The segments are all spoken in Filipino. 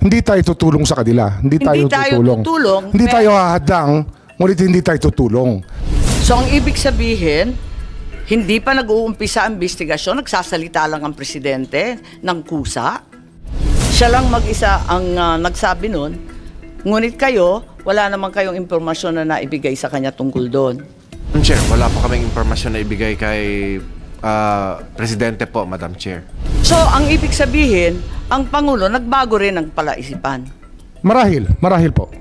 Hindi tayo tutulong sa kanila. Hindi, tayo, tayo tutulong. tutulong, Hindi pero- tayo hahadang, ngunit hindi tayo tutulong. So ang ibig sabihin, hindi pa nag-uumpisa ang investigasyon, nagsasalita lang ang presidente ng kusa. Siya lang mag-isa ang ah, nagsabi nun. Ngunit kayo, wala naman kayong impormasyon na naibigay sa kanya tungkol doon. Chair, wala po kaming impormasyon na ibigay kay ah, Presidente po, Madam Chair. So ang ibig sabihin, ang Pangulo nagbago rin ang palaisipan. Marahil, marahil po.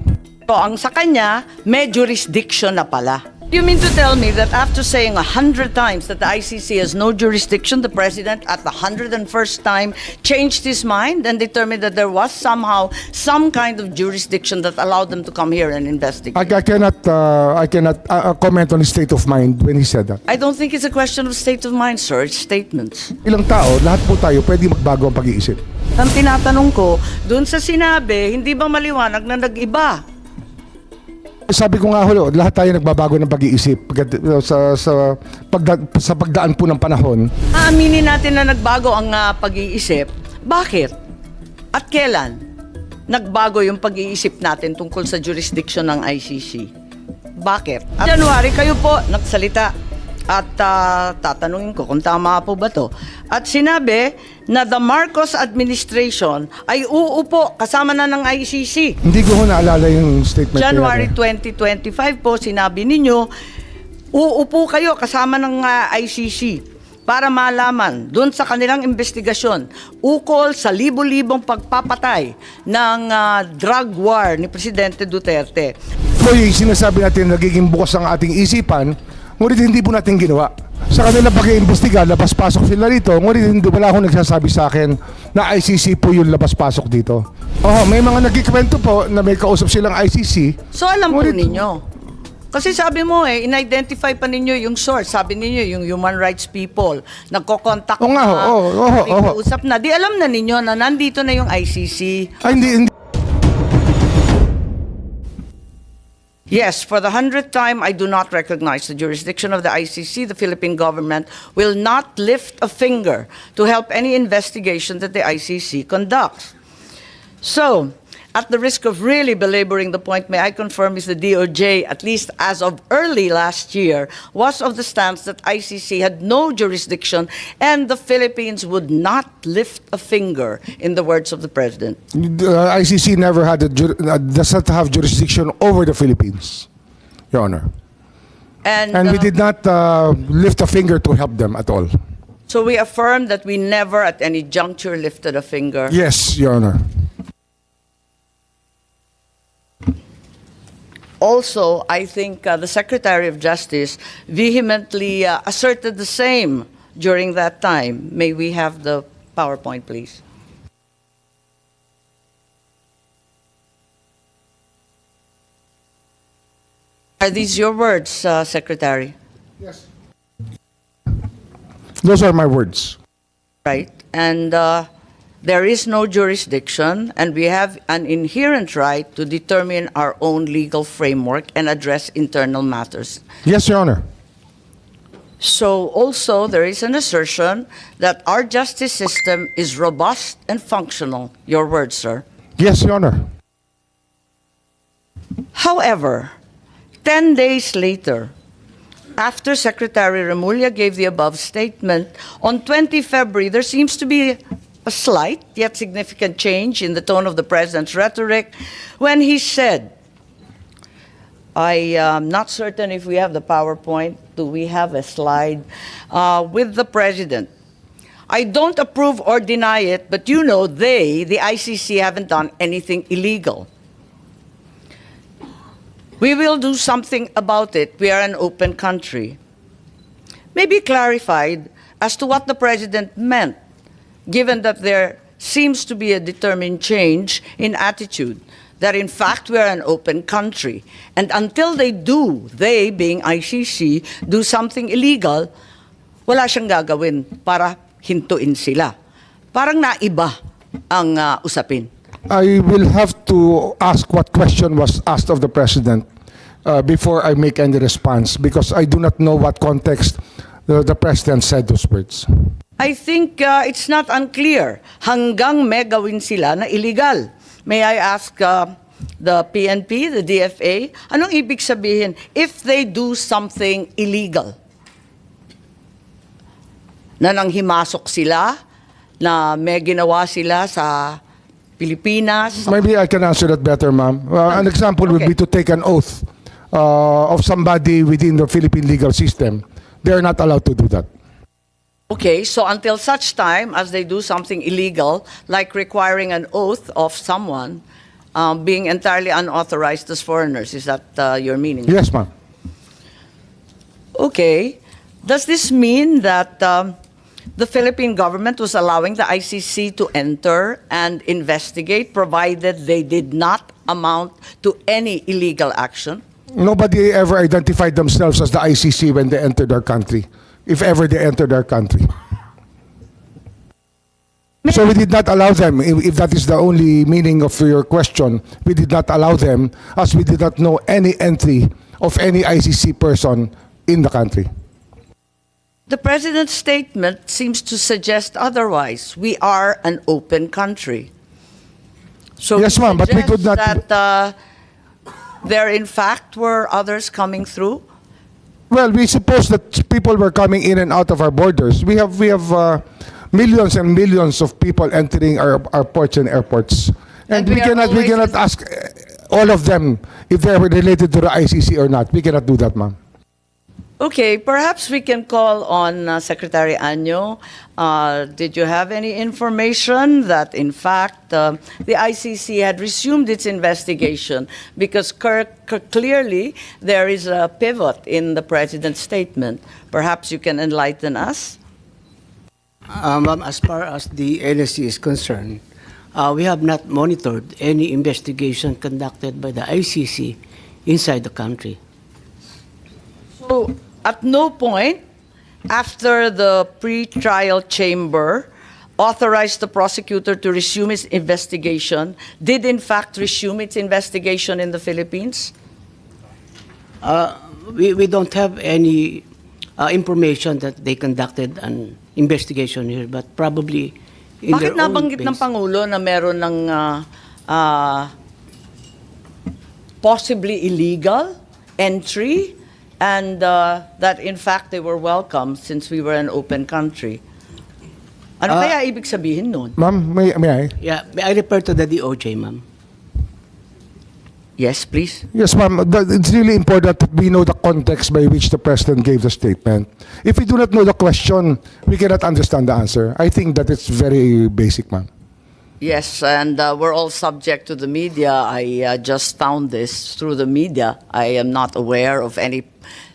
So ang sa kanya, may jurisdiction na pala. You mean to tell me that after saying a hundred times that the ICC has no jurisdiction, the president at the hundred and first time changed his mind and determined that there was somehow some kind of jurisdiction that allowed them to come here and investigate? I, I cannot, uh, I cannot uh, uh, comment on his state of mind when he said that. I don't think it's a question of state of mind, sir. It's statements. Ilang tao, lahat po tayo pwede magbago ang pag-iisip. Ang tinatanong ko, doon sa sinabi, hindi ba maliwanag na nag-iba? Sabi ko nga ho, lahat tayo nagbabago ng pag-iisip Pagkat- sa, sa, pagda, sa pagdaan po ng panahon. Aaminin natin na nagbago ang ah, pag-iisip. Bakit? At kailan? Nagbago yung pag-iisip natin tungkol sa jurisdiction ng ICC. Bakit? At January, kayo po nagsalita at ah, tatanungin ko kung tama po ba to. At sinabi na the Marcos administration ay uupo kasama na ng ICC. Hindi ko ho naalala yung statement. January ko yan. 2025 po, sinabi ninyo, uupo kayo kasama ng ah, ICC para malaman doon sa kanilang investigasyon ukol sa libo-libong pagpapatay ng ah, drug war ni Presidente Duterte. Po yung sinasabi natin nagiging bukas ang ating isipan, ngunit hindi po natin ginawa. Sa kanila pag-iimbestiga, labas-pasok sila rito, ngunit hindi, wala akong nagsasabi sa akin na ICC po yung labas-pasok dito. Oo, may mga nagkikwento po na may kausap silang ICC. So alam po Ngunit- ninyo. Kasi sabi mo eh, in-identify pa ninyo yung source. Sabi ninyo, yung human rights people, nagko-contact ho, na, oo, oo, oo. nakikiusap na. Di alam na ninyo na nandito na yung ICC. Ay, hindi, hindi. Yes, for the hundredth time, I do not recognize the jurisdiction of the ICC. The Philippine government will not lift a finger to help any investigation that the ICC conducts. So, at the risk of really belaboring the point, may I confirm is the DOJ, at least as of early last year, was of the stance that ICC had no jurisdiction and the Philippines would not lift a finger, in the words of the president. The ICC never had a, uh, does not have jurisdiction over the Philippines, Your Honor. And, And we uh, did not uh, lift a finger to help them at all. So we affirm that we never at any juncture lifted a finger. Yes, Your Honor. Also, I think uh, the Secretary of Justice vehemently uh, asserted the same during that time. May we have the PowerPoint, please? Are these your words, uh, Secretary? Yes. Those are my words. Right. And uh, there is no jurisdiction, and we have an inherent right to determine our own legal framework and address internal matters. Yes, Your Honor. So, also, there is an assertion that our justice system is robust and functional. Your word, sir. Yes, Your Honor. However, 10 days later, after Secretary Remulla gave the above statement, on 20 February, there seems to be a slight yet significant change in the tone of the president's rhetoric when he said, I am not certain if we have the PowerPoint. Do we have a slide uh, with the president? I don't approve or deny it, but you know, they, the ICC, haven't done anything illegal. We will do something about it. We are an open country. Maybe clarified as to what the president meant, given that there seems to be a determined change in attitude, that in fact we are an open country. And until they do, they being ICC, do something illegal, wala siyang gagawin para hintuin sila. Parang naiba ang ah, usapin. I will have to ask what question was asked of the President uh, before I make any response because I do not know what context the, the President said those words. I think uh, it's not unclear hanggang may gawin sila na illegal. may I ask uh, the PNP, the DFA, anong ibig sabihin if they do something illegal? Na nang himasok sila, na may ginawa sila sa Pilipinas. Maybe I can answer that better, ma'am. Uh, an example would Okay. be to take an oath uh, of somebody within the Philippine legal system. They are not allowed to do that. Okay, so until such time as they do something illegal, like requiring an oath of someone um, being entirely unauthorized as foreigners, is that uh, your meaning? Yes, ma'am. Okay. Does this mean that um, the Philippine government was allowing the ICC to enter and investigate, provided they did not amount to any illegal action? Nobody ever identified themselves as the ICC when they entered our country, if ever they entered our country. So we did not allow them, if, if that is the only meaning of your question, we did not allow them as we did not know any entry of any ICC person in the country. The president's statement seems to suggest otherwise. We are an open country. So Yes, it ma'am, but we could suggests not- That uh, there, in fact, were others coming through. Well, we suppose that people were coming in and out of our borders. We have we have uh, millions and millions of people entering our, our ports and airports, and, And we we, cannot we cannot ask uh, all of them if they are related to the ICC or not. We cannot do that, ma'am. Okay, perhaps we can call on uh, Secretary Anyo. Uh, did you have any information that, in fact, um, the ICC had resumed its investigation? Because clearly there is a pivot in the president's statement. Perhaps you can enlighten us? Uh, Ma'am, as far as the NSC is concerned, uh, we have not monitored any investigation conducted by the ICC inside the country. So, at no point after the pre-trial chamber authorized the prosecutor to resume its investigation, did in fact resume its investigation in the Philippines? Uh, we, we don't have any uh, information that they conducted an investigation here, but probably in Bakit their own nabanggit ng base- Pangulo na meron ng ah, ah, possibly illegal entry and ah, that in fact they were welcome since we were an open country? Ano Ah. kaya ibig sabihin nun? Ma'am, may, may I? Yeah, may I refer to the DOJ, ma'am. Yes, please. Yes, ma'am. That- It's really important that we know the context by which the president gave the statement. If we do not know the question, we cannot understand the answer. I think that it's very basic, ma'am. Yes, and uh, we're all subject to the media. I uh, just found this through the media. I am not aware of any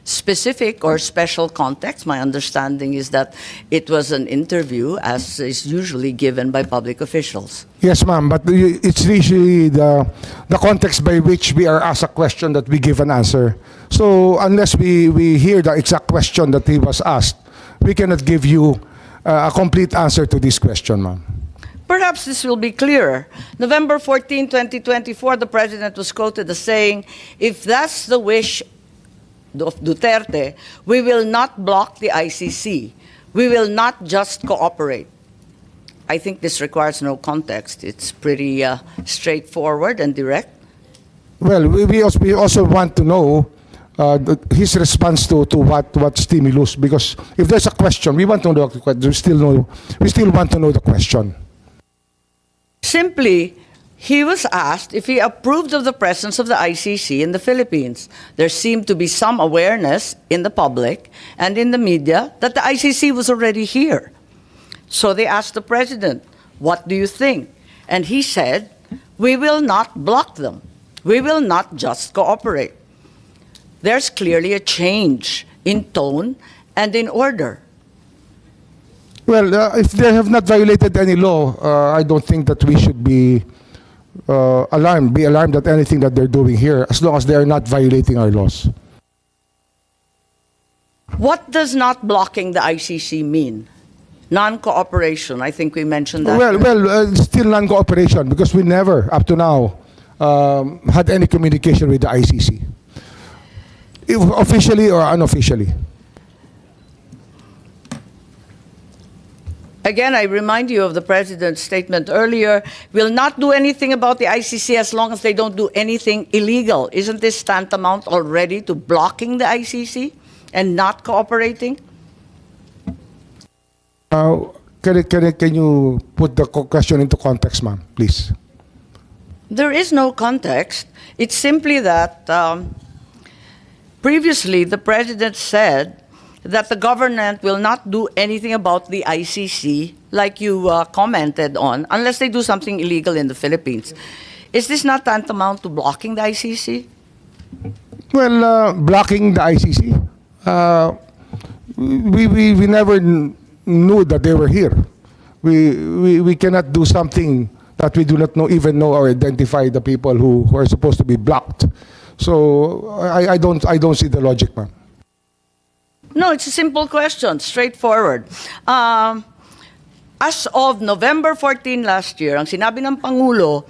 specific or special context. My understanding is that it was an interview, as is usually given by public officials. Yes, ma'am, but it's usually the, the context by which we are asked a question that we give an answer. So unless we, we hear the exact question that he was asked, we cannot give you uh, a complete answer to this question, ma'am. Perhaps this will be clearer. November 14, 2024, the president was quoted as saying, If that's the wish of Duterte, we will not block the ICC. We will not just cooperate. I think this requires no context. It's pretty uh, straightforward and direct. Well, we, we, also, we also want to know uh, the, his response to, to what, what stimulus, because if there's a question, we want to know the question. We still, know, we still want to know the question. Simply, he was asked if he approved of the presence of the ICC in the Philippines. There seemed to be some awareness in the public and in the media that the ICC was already here. So they asked the president, What do you think? And he said, We will not block them. We will not just cooperate. There's clearly a change in tone and in order. Well, uh, if they have not violated any law, uh, I don't think that we should be uh, alarmed, be alarmed at anything that they're doing here, as long as they are not violating our laws. What does not blocking the ICC mean? Non cooperation, I think we mentioned that. Well, well, uh, still non-cooperation because we never, up to now, um, had any communication with the ICC, if officially or unofficially. Again, I remind you of the president's statement earlier, we will not do anything about the ICC as long as they don't do anything illegal. Isn't this tantamount already to blocking the ICC and not cooperating? Uh, can, can, can you put the question into context, ma'am, please? There is no context. It's simply that um, previously the president said that the government will not do anything about the ICC, like you uh, commented on, unless they do something illegal in the Philippines. Is this not tantamount to blocking the ICC? Well, uh, blocking the ICC. Uh, we, we, we never kn- knew that they were here. We, we, we cannot do something that we do not know, even know or identify the people who, who are supposed to be blocked. So I, I, don't, I don't see the logic, ma'am. No, it's a simple question, straightforward. Um, as of November 14 last year, ang sinabi ng Pangulo,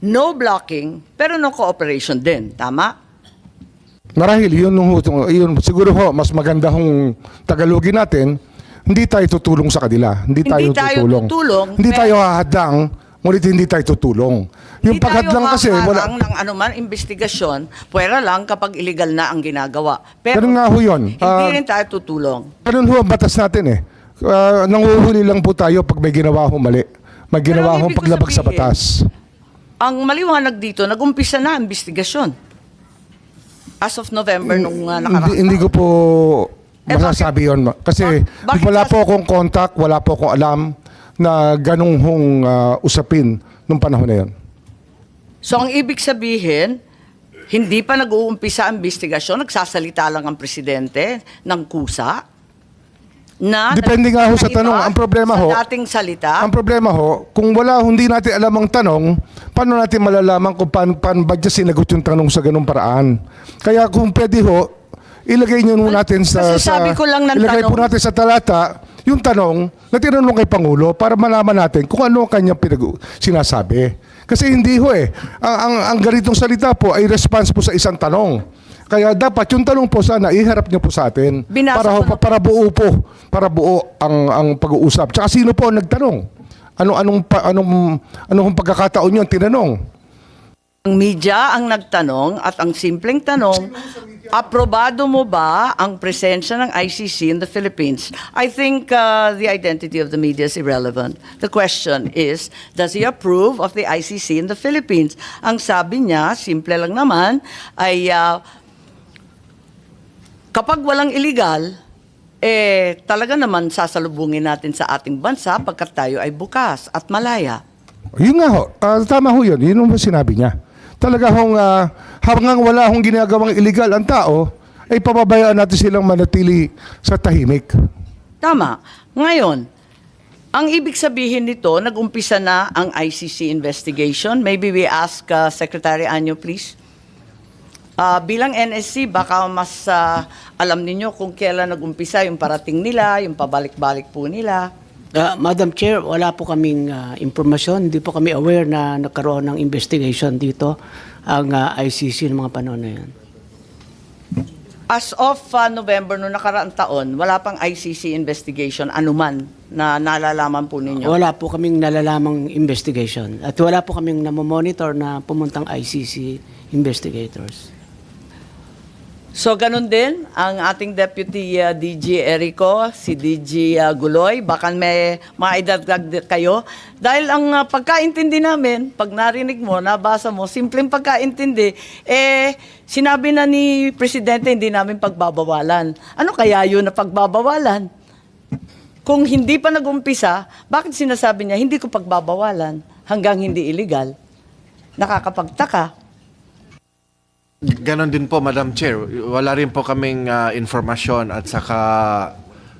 no blocking, pero no cooperation din. Tama? Marahil, yun, yun siguro ho, mas maganda hong Tagalogin natin, hindi tayo tutulong sa kanila. Hindi, Hindi tayo, tayo tutulong. tutulong, Hindi pero- tayo hahadlang, ngunit hindi tayo tutulong. Yung Hindi tayo paghadlang kasi, wala, haharang ng anuman investigasyon, pwera lang kapag illegal na ang ginagawa. Pero Ganun nga ho yun. hindi Ah, rin tayo tutulong. Ganun ho ang batas natin eh. Uh, nanguhuli lang po tayo pag may ginawa ho mali. May Pero ginawa ang ho ibig ko paglabag sa sabihin, batas. Ang maliwanag dito, nag-umpisa na ang investigasyon. As of November nung uh, Hindi, nakaraang hindi ko po Eh, masasabi yun. ma- Kasi Bak- bakit wala po akong contact, wala po akong alam na ganung hong ah, usapin nung panahon na yun. So ang ibig sabihin, hindi pa nag-uumpisa ang investigasyon, nagsasalita lang ang presidente ng kusa. Na Depende nga ho sa iba tanong. Ang problema sa ho, dating salita. Ang problema ho, kung wala, hindi natin alam ang tanong, paano natin malalaman kung paano, paano ba niya sinagot yung tanong sa ganung paraan? Kaya kung pwede ho, ilagay niyo muna natin sa... Kasi sabi sa- ko lang ng ilagay po tanong. natin sa talata yung tanong na tinanong kay Pangulo para malaman natin kung ano ang kanyang pinag- sinasabi. Kasi hindi ho eh. Ang, ang, ang ganitong salita po ay response po sa isang tanong. Kaya dapat yung tanong po sana iharap niyo po sa atin Binasa para, ho, na- para buo po, para buo ang ang pag-uusap. Tsaka sino po ang nagtanong? Ano anong pa, anong anong pagkakataon niyo ang tinanong? Ang media ang nagtanong at ang simpleng tanong, aprobado mo ba ang presensya ng ICC in the Philippines? I think uh, the identity of the media is irrelevant. The question is, does he approve of the ICC in the Philippines? Ang sabi niya, simple lang naman, ay uh, kapag walang illegal, eh talaga naman sasalubungin natin sa ating bansa pagkat tayo ay bukas at malaya. Yun nga ho, ah, tama ho yun. Yun ang sinabi niya. Talaga hong ah, hanggang wala hong ginagawang illegal ang tao, ay pababayaan natin silang manatili sa tahimik. Tama. Ngayon, ang ibig sabihin nito, nag-umpisa na ang ICC investigation. Maybe we ask uh, Secretary Anyo, please. Ah, bilang NSC, baka mas ah, alam ninyo kung kailan nag-umpisa yung parating nila, yung pabalik-balik po nila. Uh, Madam Chair, wala po kaming uh, impormasyon. Hindi po kami aware na nagkaroon ng investigation dito ang uh, ICC ng mga panahon na yan. As of ah, November noong nakaraang taon, wala pang ICC investigation anuman na nalalaman po ninyo. Wala po kaming nalalamang investigation. At wala po kaming namomonitor na pumuntang ICC investigators. So ganun din ang ating Deputy uh, DG Erico, si DG uh, Guloy, baka may maidagdag kayo. Dahil ang uh, pagkaintindi namin, pag narinig mo, nabasa mo, simpleng pagkaintindi, eh, sinabi na ni Presidente, hindi namin pagbabawalan. Ano kaya yun na pagbabawalan? Kung hindi pa nag-umpisa, bakit sinasabi niya, hindi ko pagbabawalan hanggang hindi illegal? Nakakapagtaka. Ganon din po, Madam Chair. Wala rin po kaming ah, informasyon at saka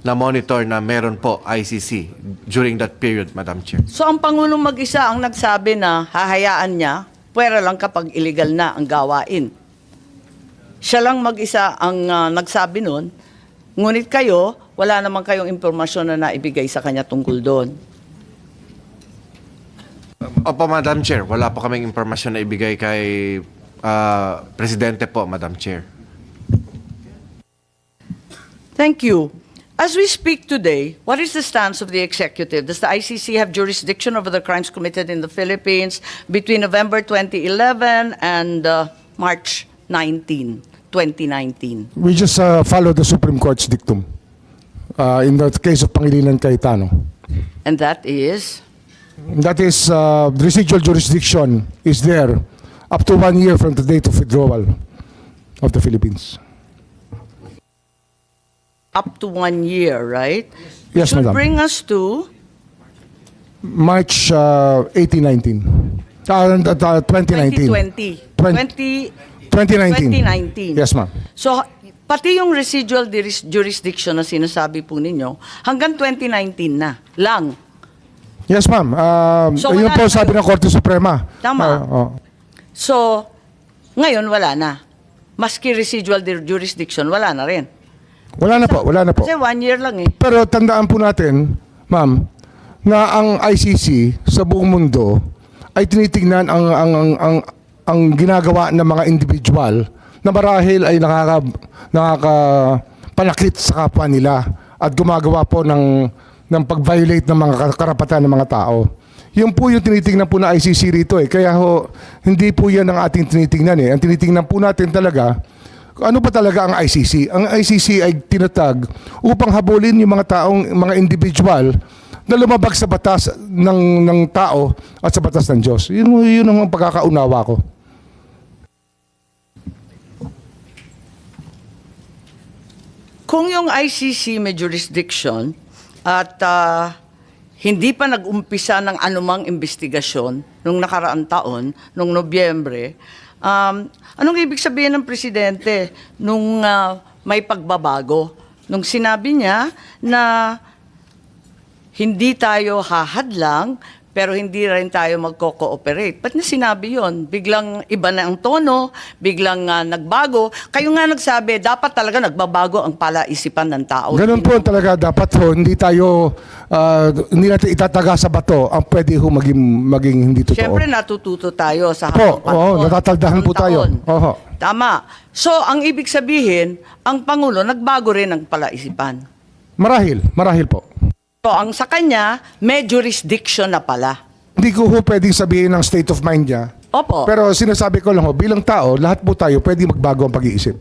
na-monitor na meron po ICC during that period, Madam Chair. So ang Pangulong mag-isa ang nagsabi na hahayaan niya, pwera lang kapag illegal na ang gawain. Siya lang mag-isa ang ah, nagsabi nun, ngunit kayo, wala naman kayong impormasyon na naibigay sa kanya tungkol doon. Opo, Madam Chair. Wala po kaming informasyon na ibigay kay ah, Presidente po, Madam Chair. Thank you. As we speak today, what is the stance of the executive? Does the ICC have jurisdiction over the crimes committed in the Philippines between November 2011 and uh, March 19, 2019? We just uh, follow the Supreme Court's dictum uh, in the case of Pangilinan Cayetano. And that is? That is, uh, residual jurisdiction is there up to one year from the date of withdrawal of the Philippines. up to one year, right? Yes, Should madam. bring us to March uh, 18, 19. Uh, uh, 2019. 2020. Twen- 20, 2019. 2019. Yes, ma'am. So, pati yung residual juris- jurisdiction na sinasabi po ninyo, hanggang 2019 na lang. Yes, ma'am. Um, So, yun wala po na sabi ng Korte Suprema. Tama. Uh, oh. So, ngayon wala na. Maski residual jurisdiction, wala na rin. Wala na po, wala na po. Kasi one year lang eh. Pero tandaan po natin, ma'am, na ang ICC sa buong mundo ay tinitingnan ang ang ang ang, ang ginagawa ng mga individual na marahil ay nakaka nakakapanakit sa kapwa nila at gumagawa po ng ng pag-violate ng mga karapatan ng mga tao. Yun po yung tinitingnan po na ICC rito eh. Kaya ho, hindi po yan ang ating tinitingnan eh. Ang tinitingnan po natin talaga, ano ba talaga ang ICC? Ang ICC ay tinatag upang habulin yung mga taong, mga individual na lumabag sa batas ng, ng tao at sa batas ng Diyos. Yun, yun ang pagkakaunawa ko. Kung yung ICC may jurisdiction at ah, hindi pa nag-umpisa ng anumang investigasyon nung nakaraang taon, nung Nobyembre, um, anong ibig sabihin ng presidente nung ah, may pagbabago? Nung sinabi niya na hindi tayo hahadlang, pero hindi rin tayo magko-cooperate. Ba't niya sinabi yon? Biglang iba na ang tono, biglang ah, nagbago. Kayo nga nagsabi, dapat talaga nagbabago ang palaisipan ng tao. Ganun po talaga dapat ho, hindi tayo, ah, hindi natin itataga sa bato ang pwede ho maging, maging hindi totoo. Siyempre natututo tayo sa Po, habang oo, natataldahan po tayo. Oho. Tama. So, ang ibig sabihin, ang Pangulo, nagbago rin ang palaisipan. Marahil, marahil po. So, ang sa kanya, may jurisdiction na pala. Hindi ko ho pwedeng sabihin ng state of mind niya. Opo. Pero sinasabi ko lang ho, bilang tao, lahat po tayo pwede magbago ang pag-iisip.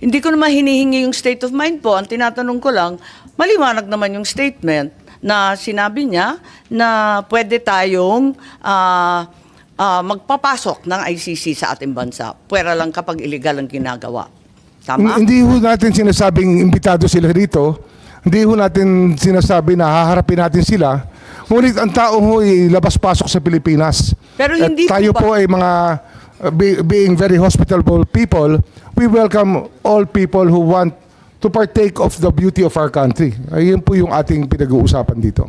Hindi ko naman hinihingi yung state of mind po. Ang tinatanong ko lang, maliwanag naman yung statement na sinabi niya na pwede tayong ah, ah, magpapasok ng ICC sa ating bansa. Pwera lang kapag illegal ang ginagawa. Tama? Hindi ho natin sinasabing imbitado sila rito. Hindi ho natin sinasabi na haharapin natin sila. Ngunit ang tao ho ay labas-pasok sa Pilipinas. Pero At hindi po tayo ba- po ay mga uh, be- being very hospitable people, we welcome all people who want to partake of the beauty of our country. Ayun po yung ating pinag-uusapan dito.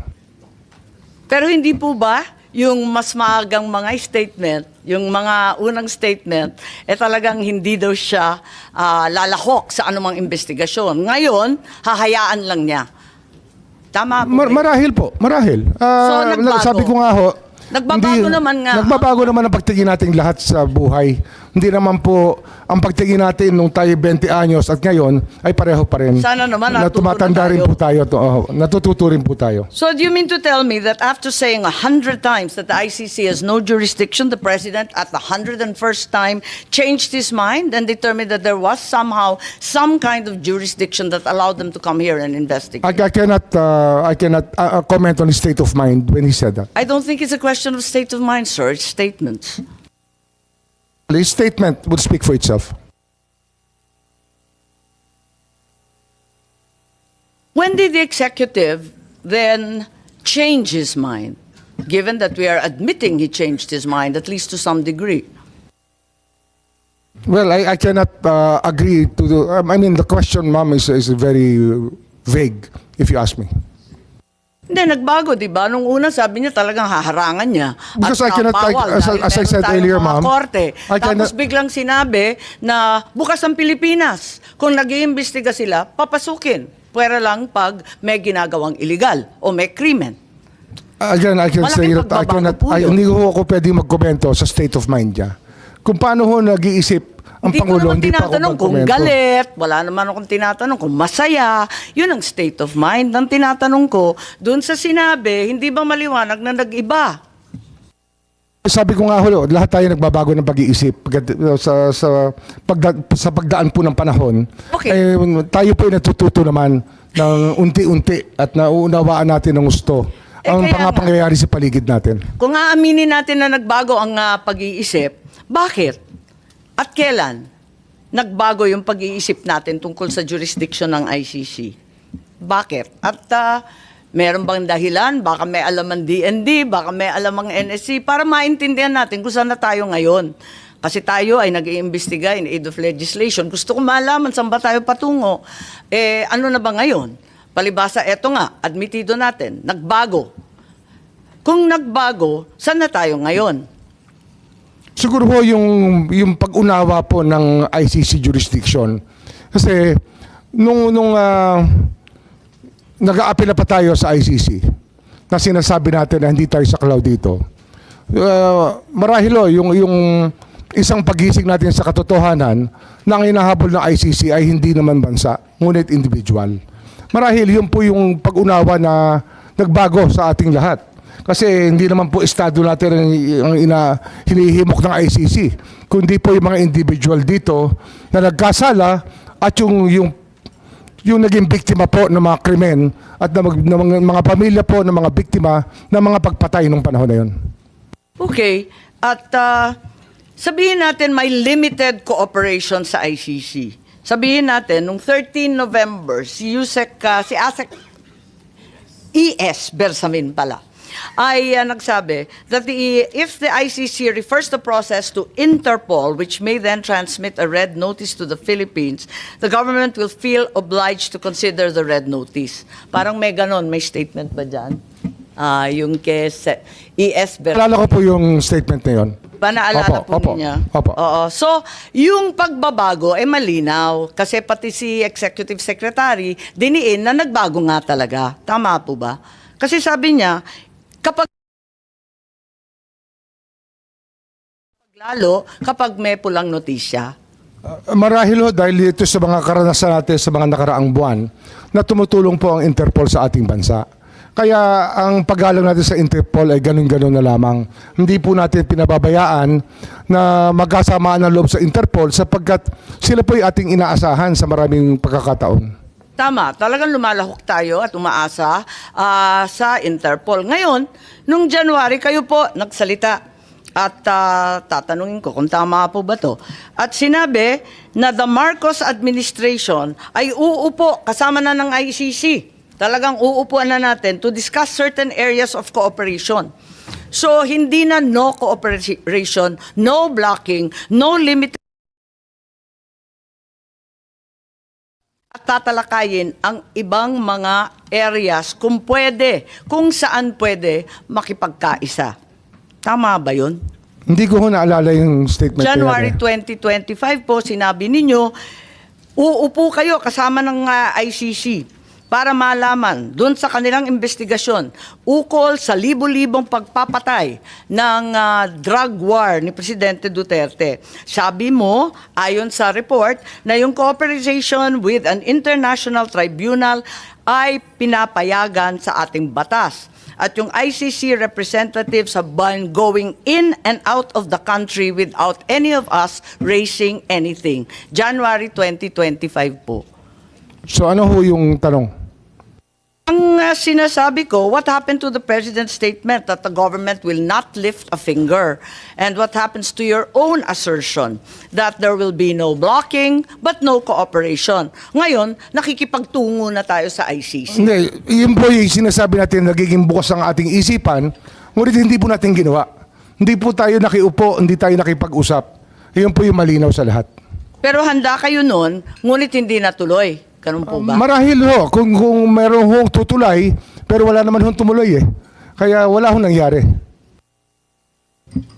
Pero hindi po ba yung mas maagang mga statement, yung mga unang statement, eh talagang hindi daw siya ah, lalahok sa anumang investigasyon. Ngayon, hahayaan lang niya. Tama po. Mar- marahil po, marahil. Ah, So, nagbago. Sabi ko nga ho, Nagbabago naman nga. Nagbabago naman ang pagtingin natin lahat sa buhay. Hindi naman po ang pagtingin natin nung tayo 20 anyos at ngayon ay pareho pa rin. Sana naman na natuto tumatanda na rin tayo. po tayo. To, oh, natututo rin po tayo. So do you mean to tell me that after saying a hundred times that the ICC has no jurisdiction, the president at the hundred and first time changed his mind and determined that there was somehow some kind of jurisdiction that allowed them to come here and investigate? I, I cannot, uh, I cannot uh, uh, comment on his state of mind when he said that. I don't think it's a question of state of mind, sir. It's statements. His statement would speak for itself. When did the executive then change his mind, given that we are admitting he changed his mind, at least to some degree? Well, I, I cannot uh, agree to the, um, I mean, the question, ma'am, is, is very vague, if you ask me. Hindi, nagbago, di ba? Nung una, sabi niya talagang haharangan niya. Because I At cannot- I- bawal as I- dahil as I said earlier, ma'am, Korte. I Tapos cannot- biglang sinabi na bukas ang Pilipinas. Kung nag iimbestiga sila, papasukin. Pwera lang pag may ginagawang illegal o may krimen. Again, I can Malaking say that I cannot, I, hindi ko ako pwede magkomento sa state of mind niya. Kung paano ho nag-iisip Ang hindi Pangulo, ko naman hindi pa ako tinatanong kung galit, wala naman akong tinatanong kung masaya. Yun ang state of mind. Ang tinatanong ko, doon sa sinabi, hindi ba maliwanag na nag-iba? Sabi ko nga ho, lahat tayo nagbabago ng pag-iisip sa sa pagda, sa pagdaan po ng panahon. Okay. Eh, tayo po ay natututo naman ng unti-unti at nauunawaan natin ng gusto Eh, ang mga pangyayari sa paligid natin. Kung aaminin natin na nagbago ang ah, pag-iisip, bakit? At kailan nagbago yung pag-iisip natin tungkol sa jurisdiction ng ICC? Bakit? At ah, meron bang dahilan? Baka may alam ang DND, baka may alam ang NSC para maintindihan natin kung saan na tayo ngayon. Kasi tayo ay nag-iimbestiga in aid of legislation. Gusto ko malaman saan ba tayo patungo. Eh, ano na ba ngayon? Palibasa, eto nga, admitido natin, nagbago. Kung nagbago, saan na tayo ngayon? Siguro po yung, yung pag-unawa po ng ICC jurisdiction. Kasi nung, nung ah, nag-aapila pa tayo sa ICC, na sinasabi natin na hindi tayo saklaw dito, uh, marahil o, yung, yung isang pagising natin sa katotohanan na ang inahabol ng ICC ay hindi naman bansa, ngunit individual. Marahil yun po yung pag-unawa na nagbago sa ating lahat. Kasi hindi naman po estado natin ang, ina, hinihimok ng ICC, kundi po yung mga individual dito na nagkasala at yung, yung yung naging biktima po ng mga krimen at ng, ng mga, pamilya po ng mga biktima ng mga pagpatay nung panahon na yun. Okay. At ah, sabihin natin may limited cooperation sa ICC. Sabihin natin, nung 13 November, si Yusek, ah, si ASEC, ES Bersamin pala, ay ah, nagsabi that the, if the ICC refers the process to Interpol, which may then transmit a red notice to the Philippines, the government will feel obliged to consider the red notice. Parang may ganon, may statement ba dyan? Ah, yung kay ES Bersamin. Alala ko po yung statement na yun. Ba naalala Opo, po opo, niya? opo. Oo. So, yung pagbabago ay malinaw kasi pati si Executive Secretary diniin na nagbago nga talaga. Tama po ba? Kasi sabi niya, kapag lalo kapag may pulang notisya. Uh, marahil ho dahil ito sa mga karanasan natin sa mga nakaraang buwan na tumutulong po ang Interpol sa ating bansa. Kaya ang paggalang natin sa Interpol ay ganun-ganun na lamang. Hindi po natin pinababayaan na magkasamaan ng loob sa Interpol sapagkat sila po ay ating inaasahan sa maraming pagkakataon. Tama, talagang lumalahok tayo at umaasa ah, sa Interpol. Ngayon, nung January, kayo po nagsalita at ah, tatanungin ko kung tama po ba to. At sinabi na the Marcos administration ay uupo kasama na ng ICC. Talagang uupuan na natin to discuss certain areas of cooperation. So, hindi na no cooperation, no blocking, no limited tatalakayin ang ibang mga areas kung pwede, kung saan pwede makipagkaisa. Tama ba yun? Hindi ko ho naalala yung statement January yan, eh. 2025 po, sinabi ninyo, uupo kayo kasama ng ah, ICC para malaman doon sa kanilang investigasyon ukol sa libo-libong pagpapatay ng ah, drug war ni Presidente Duterte. Sabi mo, ayon sa report, na yung cooperation with an international tribunal ay pinapayagan sa ating batas at yung ICC representatives have been going in and out of the country without any of us raising anything. January 2025 po. So ano ho yung tanong? Ang uh, sinasabi ko, what happened to the president's statement that the government will not lift a finger? And what happens to your own assertion that there will be no blocking but no cooperation? Ngayon, nakikipagtungo na tayo sa ICC. Hindi, yun po yung sinasabi natin nagiging bukas ang ating isipan, ngunit hindi po natin ginawa. Hindi po tayo nakiupo, hindi tayo nakipag-usap. Yun po yung malinaw sa lahat. Pero handa kayo noon, ngunit hindi natuloy. Ganun po ba? Marahil ho, kung, kung meron hong tutulay, pero wala naman hong tumuloy eh. Kaya wala hong nangyari.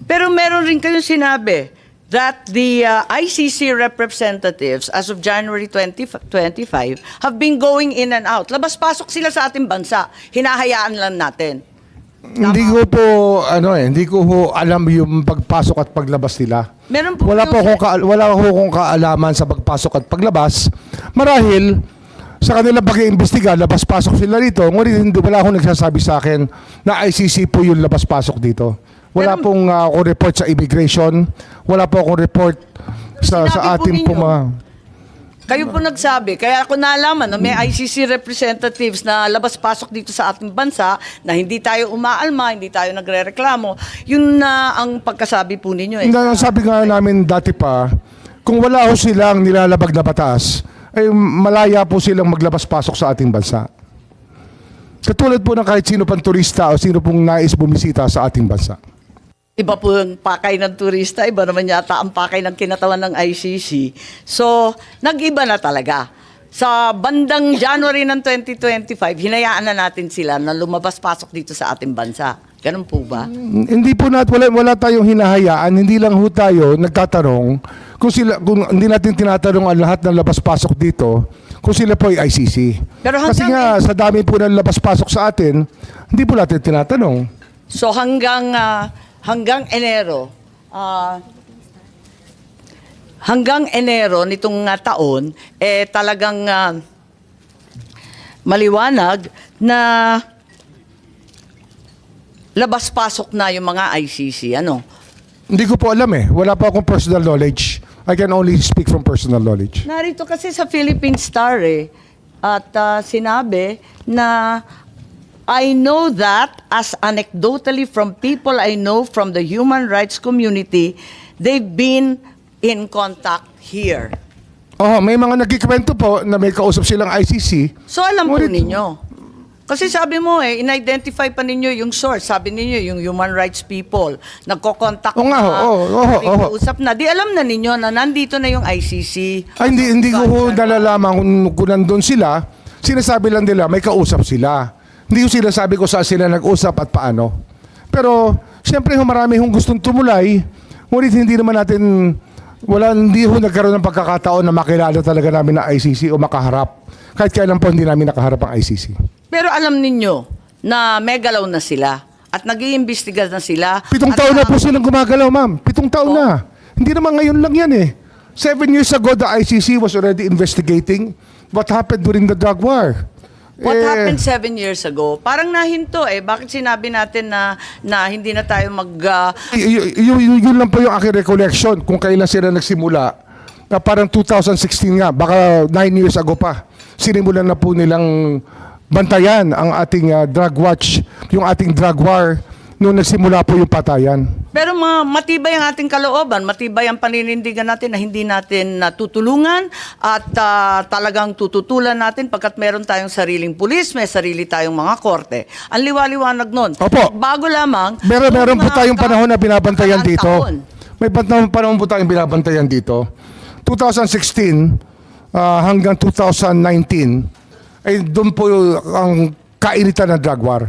Pero meron rin kayong sinabi that the uh, ICC representatives as of January 2025 have been going in and out. Labas-pasok sila sa ating bansa. Hinahayaan lang natin. Hindi ko po, ano eh, hindi ko ho alam yung pagpasok at paglabas nila. Meron po Wala po akong, ka- wala ko akong kaalaman sa pagpasok at paglabas. Marahil, sa kanilang pag-iimbestiga, labas-pasok sila rito. Ngunit hindi, wala akong nagsasabi sa akin na ICC po yung labas-pasok dito. Wala Pero- pong uh, akong report sa immigration. Wala po akong report sa, Sinabi sa po ating ninyo. puma. Kayo po nagsabi, kaya ako nalaman na may ICC representatives na labas-pasok dito sa ating bansa na hindi tayo umaalma, hindi tayo nagre-reklamo. Yun na ang pagkasabi po ninyo. Eh. Ang sabi nga namin dati pa, kung wala ho silang nilalabag na batas, ay malaya po silang maglabas-pasok sa ating bansa. Katulad po ng kahit sino pang turista o sino pong nais bumisita sa ating bansa. Iba po yung pakay ng turista, iba naman yata ang pakay ng kinatawan ng ICC. So, nag-iba na talaga. Sa bandang January ng 2025, hinayaan na natin sila na lumabas-pasok dito sa ating bansa. Ganun po ba? Hindi po nat wala, wala tayong hinahayaan, hindi lang ho tayo nagtatanong kung sila kung hindi natin tinatanong ang lahat ng labas-pasok dito kung sila po ay ICC. Pero Kasi nga sa dami po ng labas-pasok sa atin, hindi po natin tinatanong. So hanggang ah, hanggang Enero ah, hanggang Enero nitong ah, taon eh talagang ah, maliwanag na labas-pasok na yung mga ICC ano Hindi ko po alam eh. Wala pa akong personal knowledge. I can only speak from personal knowledge. Narito kasi sa Philippine Star eh. At ah, sinabi na I know that as anecdotally from people I know from the human rights community, they've been in contact here. Oh, may mga nagkikwento po na may kausap silang ICC. So alam po Ngunit- ninyo. Kasi sabi mo eh, in-identify pa ninyo yung source. Sabi ninyo, yung human rights people. Nagko-contact Oo nga, na, oo, oo, oo. usap na. Di alam na ninyo na nandito na yung ICC. Ay, hindi, hindi ko ho nalalaman kung, kung nandun sila. Sinasabi lang nila, may kausap sila. Hindi ko sinasabi ko saan sila nag-usap at paano. Pero, siyempre marami hong gustong tumulay. Ngunit hindi naman natin, wala, hindi ho nagkaroon ng pagkakataon na makilala talaga namin na ICC o makaharap. Kahit kailan po hindi namin nakaharap ang ICC. Pero alam ninyo na megalaw na sila at nag-iimbestiga na sila. Pitong at taon na po silang gumagalaw, ma'am. Pitong taon Oh. na. Hindi naman ngayon lang yan eh. Seven years ago, the ICC was already investigating what happened during the drug war. What Eh, happened seven years ago? Parang nahinto eh. Bakit sinabi natin na, na hindi na tayo mag... ah, y- y- yun lang po yung aking recollection kung kailan sila nagsimula. Na parang 2016 nga, baka nine years ago pa. Sinimulan na po nilang bantayan ang ating ah, drug watch, yung ating drug war, nung nagsimula po yung patayan. pero ma- matibay ang ating kalooban, matibay ang paninindigan natin na hindi natin natutulungan at ah, talagang tututulan natin pagkat meron tayong sariling pulis, may sarili tayong mga korte. Ang liwaliwanag nun. Opo. Bago lamang... Meron, meron po tayong ka- panahon na binabantayan dito. taon. May panahon, panahon po tayong binabantayan dito. 2016 ah, hanggang 2019 ay doon po ang kainitan ng drug war.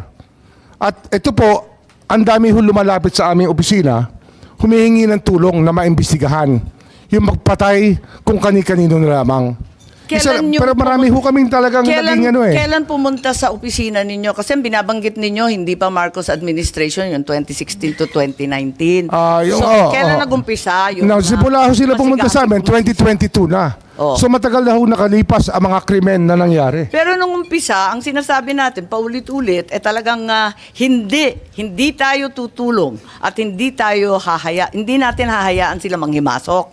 At ito po, ang dami ho lumalapit sa aming opisina, humihingi ng tulong na maimbestigahan yung magpatay kung kani-kanino na lamang. Isa- Kailan pero marami ho kaming talagang kailan, naging ano eh. Kailan pumunta sa opisina ninyo? Kasi binabanggit ninyo, hindi pa Marcos administration, yung 2016 to 2019. Ah, yung- so, oo, kailan oo. nagumpisa? Yung mga simula ho sila pumunta sa amin, masigasig 2022 na. Oo. So matagal na ho nakalipas ang mga krimen na nangyari. Pero nung umpisa, ang sinasabi natin, paulit-ulit, eh talagang ah, hindi, hindi tayo tutulong at hindi tayo hahaya, hindi natin hahayaan sila manghimasok.